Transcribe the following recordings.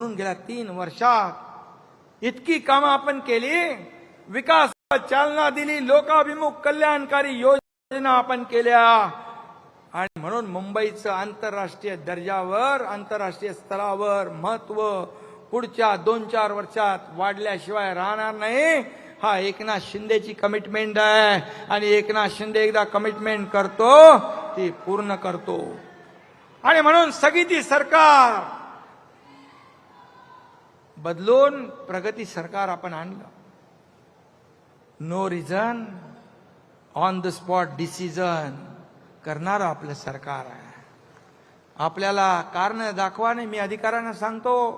म्हणून गेल्या तीन वर्षात इतकी कामं आपण केली विकास चालना दिली लोकाभिमुख कल्याणकारी योजना आपण केल्या आणि म्हणून मुंबईचं आंतरराष्ट्रीय दर्जावर आंतरराष्ट्रीय स्तरावर महत्त्व पुढच्या दोन चार वर्षात वाढल्याशिवाय राहणार नाही. हा एकनाथ शिंदेची कमिटमेंट आहे. आणि एकनाथ शिंदे एकदा कमिटमेंट करतो ती पूर्ण करतो. आणि म्हणून स्थगिती सरकार बदलून प्रगती सरकार आपण आणलं. No reason on the spot decision करणारं आपलं सरकार आहे. आपल्याला कारण दाखवा नाही मी अधिकाऱ्यांना सांगतो.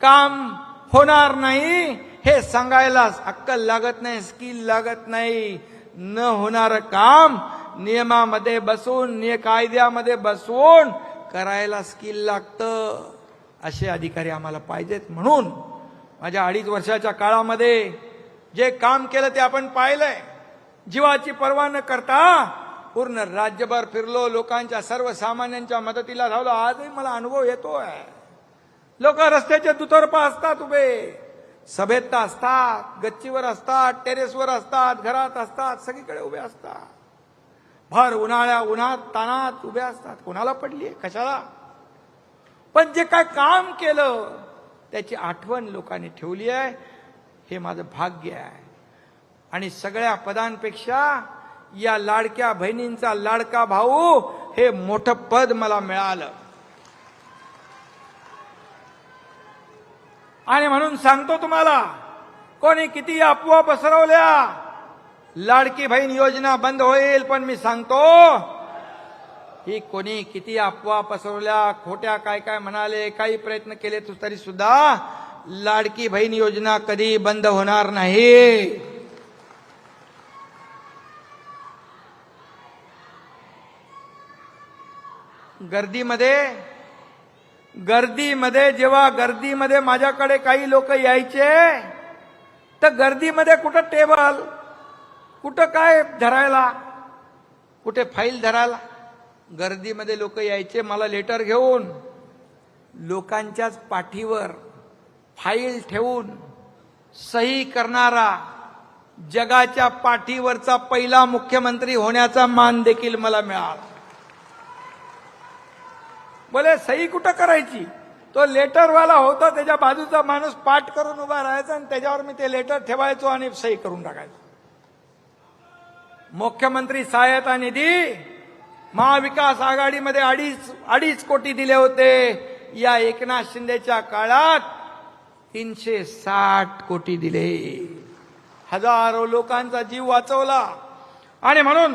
काम होणार नाही हे सांगायला अक्कल लागत नाही स्किल लागत नाही. न होणार काम नियमामध्ये बसून निय कायद्यामध्ये बसवून करायला स्किल लागतं. असे अधिकारी आम्हाला पाहिजेत म्हणून माझ्या अडीच वर्षाच्या काळामध्ये जे काम केलं ते आपण पाहिलंय. जीवाची पर्वा न करता पूर्ण राज्यभर फिरलो लोकांच्या सर्वसामान्यांच्या मदतीला धावलो. आजही मला अनुभव येतोय. लोक रस्त्याच्या दुतर्फा असतात उभे. सभेत तर असतात गच्चीवर असतात टेरेसवर असतात घरात असतात सगळीकडे उभे असतात. भर उन्हाळ्या उन्हात तानात उभे असतात. कोणाला पडली कशाला? पण जे काय काम केलं त्याची आठवण लोकांनी ठेवली आहे. हे माझं भाग्य आहे. आणि सगळ्या पदांपेक्षा या लाडक्या बहिणींचा लाडका भाऊ हे मोठं पद मला मिळालं. आणि म्हणून सांगतो तुम्हाला कोणी किती अफवा पसरवल्या लाडकी बहीण योजना बंद होईल पण मी सांगतो ही कोणी किती अफवा पसरवल्या खोट्या काय काय म्हणाले काही प्रयत्न केले तू तरी सुद्धा लाडकी बहीण योजना कधी बंद होणार नाही. गर्दीमध्ये गर्दीमध्ये जेव्हा गर्दीमध्ये माझ्याकडे काही लोक यायचे तर गर्दीमध्ये कुठं टेबल कुठं काय धरायला कुठे फाईल धरायला? गर्दीमध्ये लोक यायचे मला लेटर घेऊन लोकांच्याच पाठीवर फाईल ठेवून सही करणारा जगाच्या पाठीवरचा पहिला मुख्यमंत्री होण्याचा मान देखील मला मिळाला. बोले सही कुठं करायची? तो लेटरवाला होता त्याच्या बाजूचा माणूस पाठ करून उभा राहायचा आणि त्याच्यावर मी ते लेटर ठेवायचो आणि सही करून टाकायचो. मुख्यमंत्री सहायता निधी महाविकास आघाडीमध्ये अडीच अडीच कोटी दिले होते. या एकनाथ शिंदेच्या काळात तीनशे साठ कोटी दिले. हजारो लोकांचा जीव वाचवला. आणि म्हणून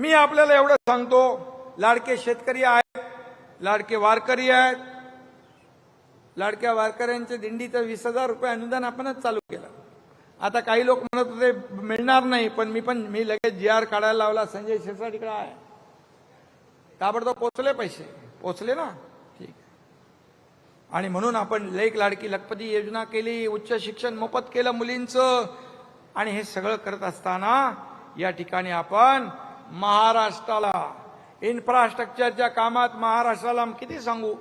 मी आपल्याला एवढं सांगतो लाडके शेतकरी आहेत लाडके वारकरी आहेत. लाडक्या वारकऱ्यांच्या दिंडीचं वीस हजार रुपये अनुदान आपणच चालू केलं. आता काही लोक म्हणत होते मिळणार नाही पण मी पण मी लगेच जी आर काढायला लावला संजय शिरसाटीकडे आहे. ताबडतोब पोचले पैसे. पोचले ना? ठीक. आणि म्हणून आपण लेख लाडकी लखपती योजना केली उच्च शिक्षण मोफत केलं मुलींचं. आणि हे सगळं करत असताना या ठिकाणी आपण महाराष्ट्राला इन्फ्रास्ट्रक्चरच्या कामात महाराष्ट्राला किती सांगू?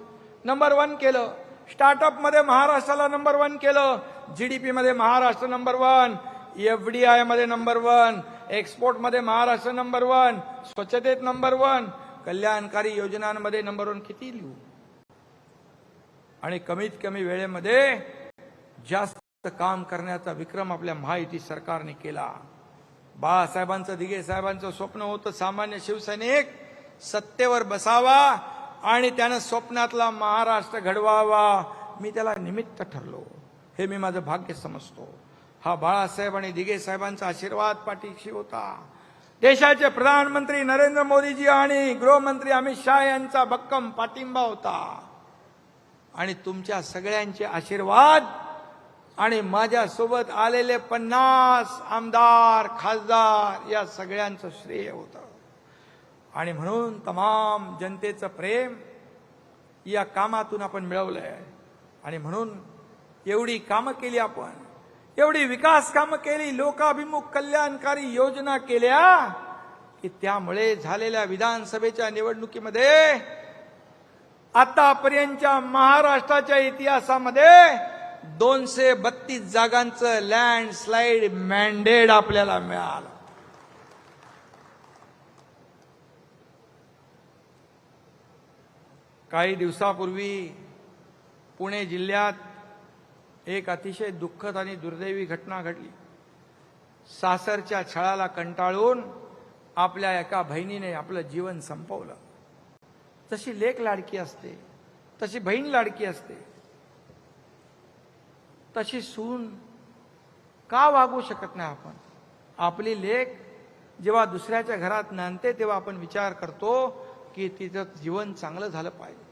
नंबर वन केलं. स्टार्टअपमध्ये महाराष्ट्राला नंबर वन केलं. जीडीपी मध्ये महाराष्ट्र नंबर वन एफडीआयमध्ये नंबर वन एक्सपोर्टमध्ये महाराष्ट्र नंबर वन स्वच्छतेत नंबर वन कल्याणकारी योजनांमध्ये नंबर वन किती लिहू? आणि कमीत कमी वेळेमध्ये जास्त काम करण्याचा विक्रम आपल्या महायुती सरकारने केला. बाळासाहेबांचं दिघे साहेबांचं स्वप्न होतं सामान्य शिवसैनिक सत्तेवर बसावा आणि त्यानं स्वप्नातला महाराष्ट्र घडवावा. मी त्याला निमित्त ठरलो. हे मी माझं भाग्य समजतो. हा बाळासाहेब आणि दिघे साहेबांचा आशीर्वाद पाठीशी होता. देशाचे प्रधानमंत्री नरेंद्र मोदीजी आणि गृहमंत्री अमित शहा यांचा भक्कम पाठिंबा होता. आणि तुमच्या सगळ्यांचे आशीर्वाद आणि माझ्यासोबत आलेले पन्नास आमदार खासदार या सगळ्यांचं श्रेय होतं. आणि म्हणून तमाम जनतेचं प्रेम या कामातून आपण मिळवलंय. आणि म्हणून एवढी कामं केली आपण एवढी विकास कामं केली लोकाभिमुख कल्याणकारी योजना केल्या की त्यामुळे झालेल्या विधानसभेच्या निवडणुकीमध्ये आतापर्यंतच्या महाराष्ट्राच्या इतिहासामध्ये दोनशे बत्तीस जागांचं लँडस्लाईड मॅन्डेट आपल्याला मिळालं. काही दिवसापूर्वी पुणे जिल्ह्यात एक अतिशय दुःखद आणि दुर्दैवी घटना घडली. सासरच्या छळाला कंटाळून आपल्या एका बहिणीने आपलं जीवन संपवलं. तशी लेक लाडकी असते तशी बहीण लाडकी असते. तशी सून का वागू शकत नाही आपण? आपली लेक जेव्हा दुसऱ्याच्या घरात नांदते तेव्हा आपण विचार करतो की तिचं जीवन चांगलं झालं पाहिजे.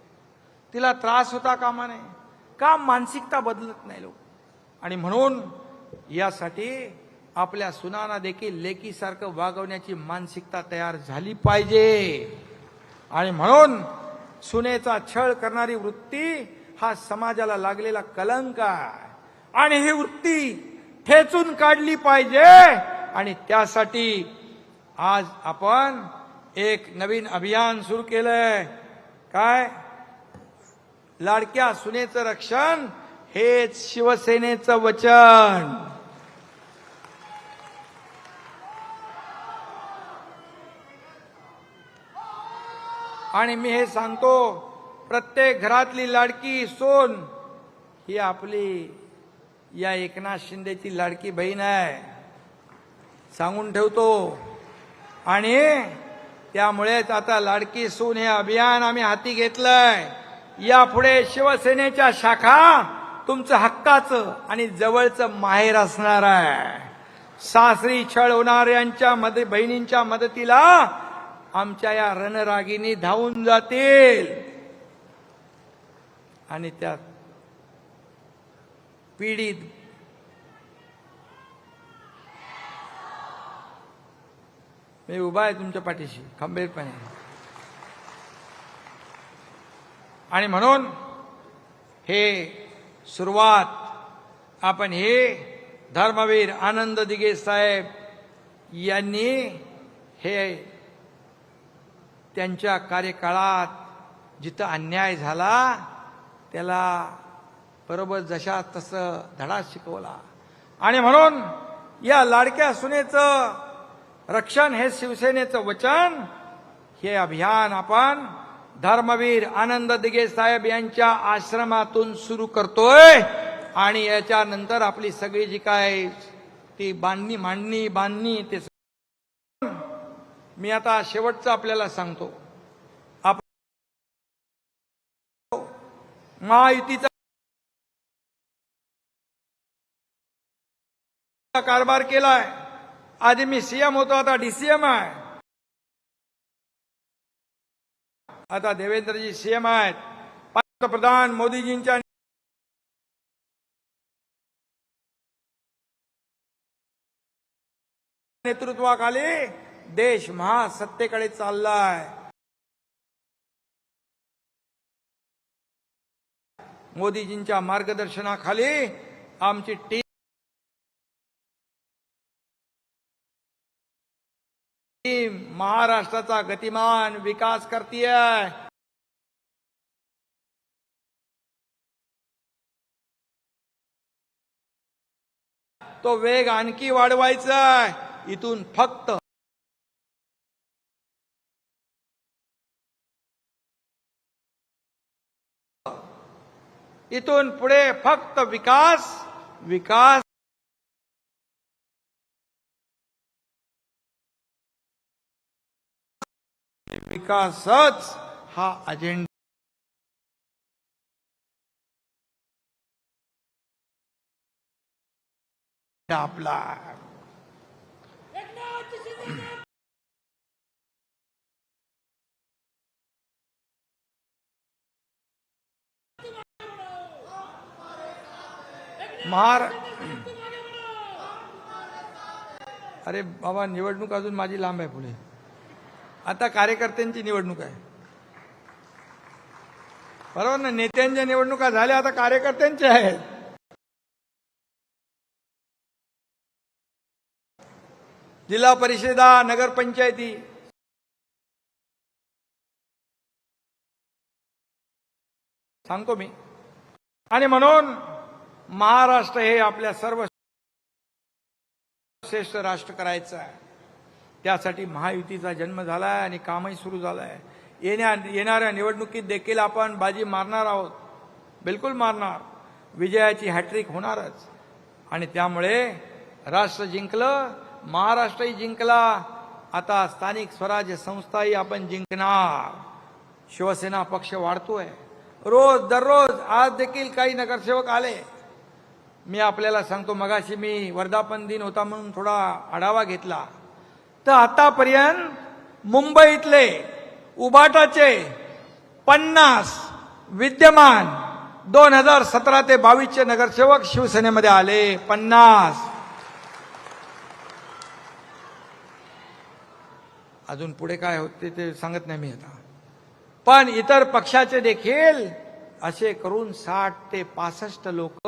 तिला त्रास होता कामा नये. का मानसिकता बदलत नाही लोक? आणि म्हणून यासाठी आपल्या सुनाना देखील लेकीसारखं वागवण्याची मानसिकता तयार झाली पाहिजे. आणि म्हणून सुनेचा छळ करणारी वृत्ती हा समाजाला लागलेला कलंक आहे. आणि ही वृत्ती ठेचून काढली पाहिजे. आणि त्यासाठी आज आपण एक नवीन अभियान सुरू केलंय. काय? लाडक्या सुनेचं रक्षण हेच शिवसेनेचं वचन. आणि मी हे सांगतो प्रत्येक घरातली लाडकी सोन ही आपली या एकनाथ शिंदेची लाडकी बहीण आहे. सांगून ठेवतो. आणि त्यामुळेच आता लाडकी सून हे अभियान आम्ही हाती घेतलंय. यापुढे शिवसेनेच्या शाखा तुमचं हक्काचं आणि जवळचं माहेर असणार आहे. सासरी छळ होणाऱ्यांच्या मद बहिणींच्या मदतीला आमच्या या रणरागिनी धावून जातील. आणि त्यात पीडित मी उभा आहे तुमच्या पाठीशी खंबीरपणे. आणि म्हणून हे सुरुवात आपण हे धर्मवीर आनंद दिगे साहेब यांनी हे त्यांच्या कार्यकाळात जिथं अन्याय झाला त्याला बरोबर जशा तसं धडा शिकवला. आणि म्हणून या लाडक्या सुनेचं रक्षण हे शिवसेनेचं वचन हे अभियान आपण धर्मवीर आनंद दिगे साहेब यांच्या आश्रमातून सुरू करतोय. आणि याच्यानंतर आपली सगळी जी काय ती बांधणी मांडणी बांधणी ते मी आता शेवटचं आपल्याला सांगतो. आप महायुतीचा कारभार केलाय. आधी मी सीएम होतो आता डीसीएम आहे. आता देवेंद्रजी सीएम आहेत. पंतप्रधान मोदीजींच्या नेतृत्वाखाली देश महासत्तेकडे चाललाय. मोदीजींच्या मार्गदर्शनाखाली आमची टीम महाराष्ट्राचा गतिमान विकास करतीय. तो वेग आणखी वाढवायचा इथून फक्त इथून पुढे फक्त विकास विकास विकासच हा अजेंडा आपला. महार अरे बाबा निवडणूक अजून माझी लांब आहे पुढे. आता कार्यकर्त्यांची निवडणूक आहे. बरोबर ना नेत्यांच्या निवडणुका झाल्या आता कार्यकर्त्यांच्या आहेत. जिल्हा परिषदा नगरपंचायती सांगतो मी. आणि म्हणून महाराष्ट्र हे आपल्या सर्व श्रेष्ठ राष्ट्र करायचं आहे. त्यासाठी महायुतीचा जन्म झालाय आणि कामही सुरू झालंय. येण्या येणाऱ्या निवडणुकीत देखील आपण बाजी मारणार आहोत. बिलकुल मारणार. विजयाची हॅट्रिक होणारच. आणि त्यामुळे राष्ट्र जिंकलं महाराष्ट्रही जिंकला. आता स्थानिक स्वराज्य संस्थाही आपण जिंकणार. शिवसेना पक्ष वाढतोय. रोज दररोज आज देखील काही नगरसेवक आले. मी आपल्याला सांगतो मगाशी मी वर्धापन दिन होता म्हणून थोडा आढावा घेतला. तर आतापर्यंत मुंबईतले उबाटाचे पन्नास विद्यमान दोन हजार सतरा ते बावीसचे नगरसेवक शिवसेनेमध्ये आले. पन्नास. अजून पुढे काय होते ते सांगत नाही मी आता. पण इतर पक्षाचे देखील असे करून साठ ते पासष्ट लोक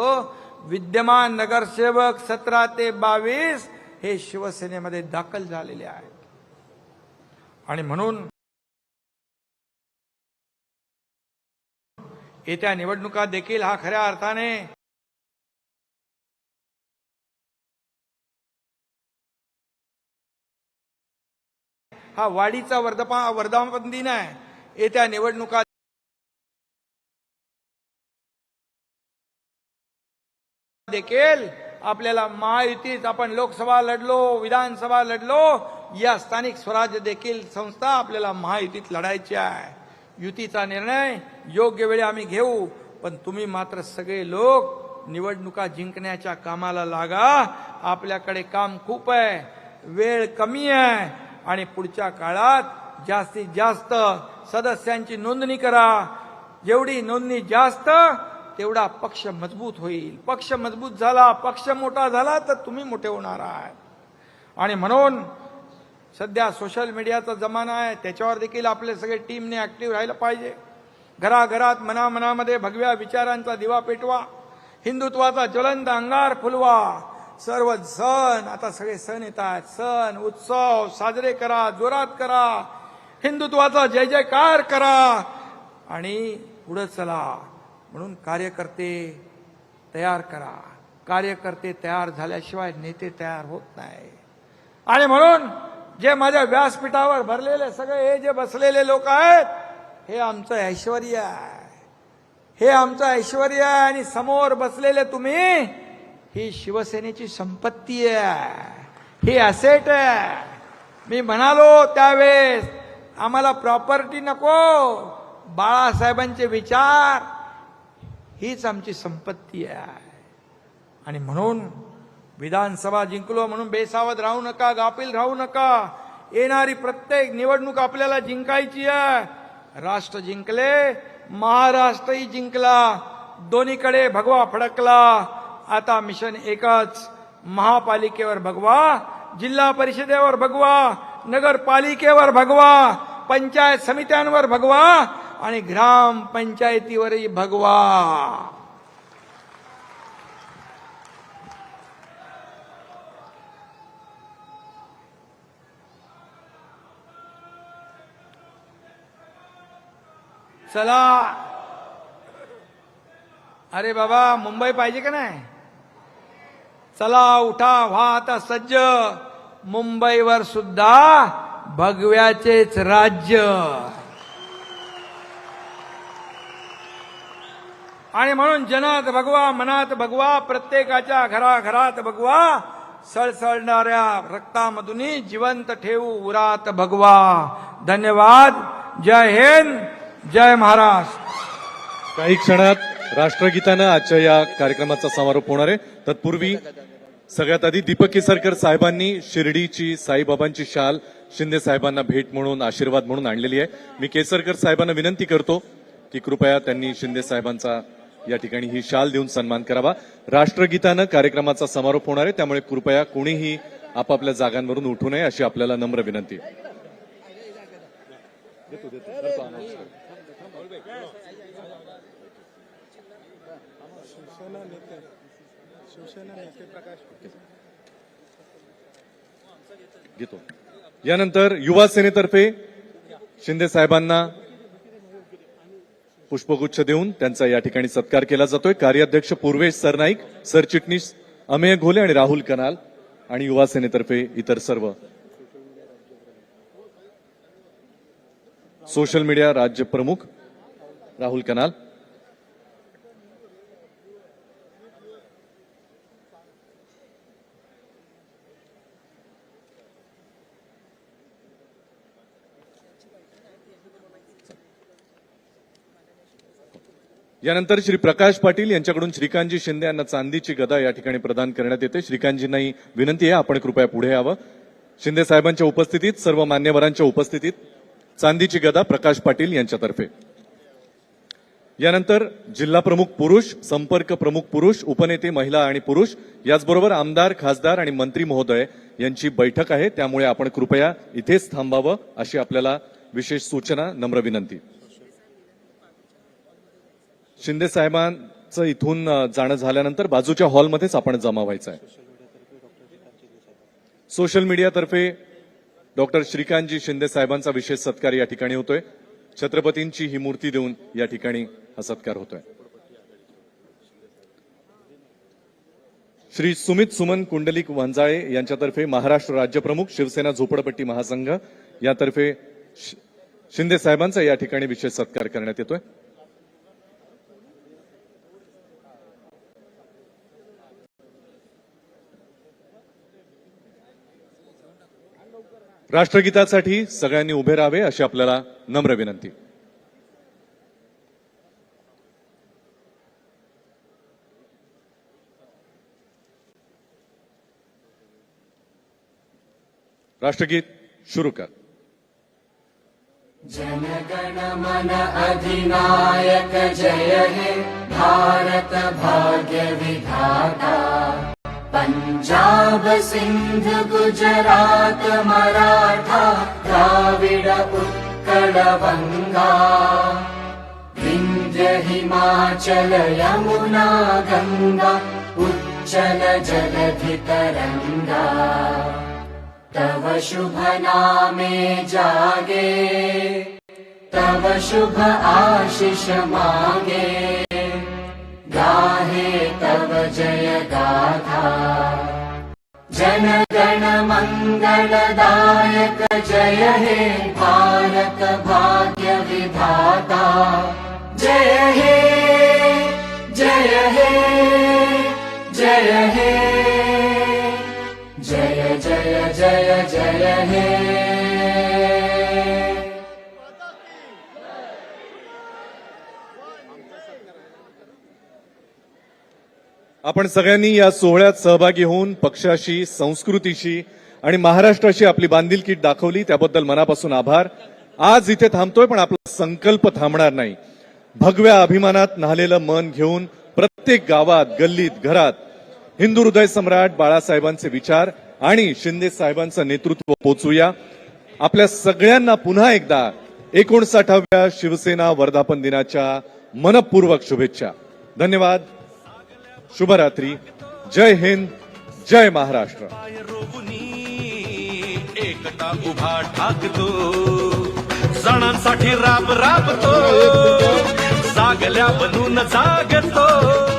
विद्यमान नगरसेवक सतरा ते बावीस हे शिवसेनेमध्ये दाखल झालेले आहेत. आणि म्हणून येत्या निवडणुका देखील हा खऱ्या अर्थाने हा वाढीचा वर्धपा वर्धापन दिन आहे. येत्या निवडणुका देखील आपल्याला महायुतीच आपण लोकसभा लढलो विधानसभा लढलो या स्थानिक स्वराज्य देखील संस्था आपल्याला महायुतीत लढायची आहे. युतीचा निर्णय योग्य वेळी आम्ही घेऊ पण तुम्ही मात्र सगळे लोक निवडणुका जिंकण्याच्या कामाला लागा. आपल्याकडे काम खूप आहे वेळ कमी आहे आणि पुढच्या काळात जास्तीत जास्त सदस्यांची नोंदणी करा. जेवढी नोंदणी जास्त तेवढा पक्ष मजबूत होईल. पक्ष मजबूत झाला पक्ष मोठा झाला तर तुम्ही मोठे होणार आहात. आणि म्हणून सध्या सोशल मीडियाचा जमाना आहे त्याच्यावर देखील आपले सगळे टीमने ऍक्टिव्ह राहिलं पाहिजे. घराघरात मनामनामध्ये भगव्या विचारांचा दिवा पेटवा. हिंदुत्वाचा ज्वलंत अंगार फुलवा. सर्व सण आता सगळे सण येतात. सण उत्सव साजरे करा जोरात करा. हिंदुत्वाचा जय जयकार करा. आणि पुढे चला. म्हणून कार्यकर्ते तयार करा. कार्यकर्ते तयार झाल्याशिवाय नेते तयार होत नाही. आणि म्हणून जे माझ्या व्यासपीठावर भरलेले सगळे हे जे बसलेले लोक आहेत हे आमचं ऐश्वर आहे. हे आमचं ऐश्वर आहे आणि समोर बसलेले तुम्ही ही शिवसेनेची संपत्ती आहे. ही असेट आहे. मी म्हणालो त्यावेळेस आम्हाला प्रॉपर्टी नको. बाळासाहेबांचे विचार हीच आमची संपत्ती आहे. आणि म्हणून विधानसभा जिंकलो म्हणून बेसावध राहू नका गाफील राहू नका. येणारी प्रत्येक निवडणूक आपल्याला जिंकायची आहे. राष्ट्र जिंकले महाराष्ट्रही जिंकला दोन्हीकडे भगवा फडकला. आता मिशन एकच महापालिकेवर भगवा जिल्हा परिषदेवर भगवा नगरपालिकेवर भगवा पंचायत समित्यांवर भगवा आणि ग्रामपंचायतीवरही भगवा. चला. अरे बाबा मुंबई पाहिजे का नाही? चला उठा व्हा आता सज्ज. मुंबईवर सुद्धा भगव्याचेच राज्य. आणि म्हणून जनात भगवा मनात भगवा प्रत्येकाच्या घराघरात भगवा सळसळणाऱ्या रक्तामधून जिवंत ठेवू उरात भगवा. धन्यवाद. जय हिंद. जय महाराष्ट्र. काही क्षणात राष्ट्रगीतानं आजच्या या कार्यक्रमाचा समारोप होणार आहे. तत्पूर्वी सगळ्यात आधी दीपक केसरकर साहेबांनी शिर्डीची साईबाबांची शाल शिंदे साहेबांना भेट म्हणून आशीर्वाद म्हणून आणलेली आहे. मी केसरकर साहेबांना विनंती करतो की कृपया त्यांनी शिंदे साहेबांचा या ठिकाणी ही शाल देऊन सन्मान करावा. राष्ट्रगीतानं कार्यक्रमाचा समारोप होणार आहे त्यामुळे कृपया कोणीही आपापल्या जागांवरून उठू नये अशी आपल्याला नम्र विनंती. घेतो. यानंतर युवा सेनेतर्फे शिंदे साहेबांना पुष्पगुच्छ देऊन त्यांचा या ठिकाणी सत्कार केला जातोय. कार्याध्यक्ष पूर्वेश सरनाईक सरचिटणीस अमेय घोले आणि राहुल कनाल आणि युवा सेनेतर्फे इतर सर्व. सोशल मीडिया राज्य प्रमुख राहुल कनाल. यानंतर श्री प्रकाश पाटील यांच्याकडून श्रीकांतजी शिंदे यांना चांदीची गदा या ठिकाणी प्रदान करण्यात येते. श्रीकांतजींनाही विनंती आहे आपण कृपया पुढे यावं. शिंदे साहेबांच्या उपस्थितीत सर्व मान्यवरांच्या उपस्थितीत चांदीची गदा प्रकाश पाटील यांच्यातर्फे. यानंतर जिल्हा प्रमुख पुरुष संपर्क प्रमुख पुरुष उपनेते महिला आणि पुरुष याचबरोबर आमदार खासदार आणि मंत्री महोदय यांची बैठक आहे. त्यामुळे आपण कृपया इथेच थांबावं अशी आपल्याला विशेष सूचना नम्र विनंती. शिंदे साहेबांचं इथून जाणं झाल्यानंतर बाजूच्या हॉलमध्येच आपण जमा व्हायचं आहे. सोशल मीडियातर्फे डॉक्टर श्रीकांतजी शिंदे साहेबांचा विशेष सत्कार या ठिकाणी होतोय. छत्रपतींची ही मूर्ती देऊन या ठिकाणी हा सत्कार होतोय. श्री सुमित सुमन कुंडलिक वंजाळे यांच्यातर्फे महाराष्ट्र राज्यप्रमुख शिवसेना झोपडपट्टी महासंघ यातर्फे शि- शिंदे साहेबांचा या ठिकाणी विशेष सत्कार करण्यात येतोय. राष्ट्रगीतासाठी सगळ्यांनी उभे राहावे अशी आपल्याला नम्र विनंती. राष्ट्रगीत शुरू कर. जनगण मन अधिनायक जय हे भारत भाग्य विधाता. पंजाब सिंध गुजरात मराठा द्राविड उत्कल बंगा विंध्य हिमाचल यमुना गंगा उच्चल जलधि तरंगा तव शुभ नामे जागे तव शुभ आशिष मागे गाहे तव जय गाथा। जन गण मंगलदायक जय हे भारत आपण सगळ्यांनी या सोहळ्यात सहभागी होऊन पक्षाशी संस्कृतीशी आणि महाराष्ट्राशी आपली बांधिलकी दाखवली त्याबद्दल मनापासून आभार. आज इथे थांबतोय पण आपला संकल्प थांबणार नाही. भगव्या अभिमानात न्हालेलं मन घेऊन प्रत्येक गावात गल्लीत घरात हिंदू हृदय सम्राट बाळासाहेबांचे विचार आणि शिंदे साहेबांचं नेतृत्व पोचूया. आपल्या सगळ्यांना पुन्हा एकदा एकोणसाठाव्या शिवसेना वर्धापन दिनाच्या मनपूर्वक शुभेच्छा. धन्यवाद. शुभरात्री. जय हिंद जय महाराष्ट्र. एकता उभा ठाकतो. सणांसाठी राब राबतो. जागल्या बनून जागतो.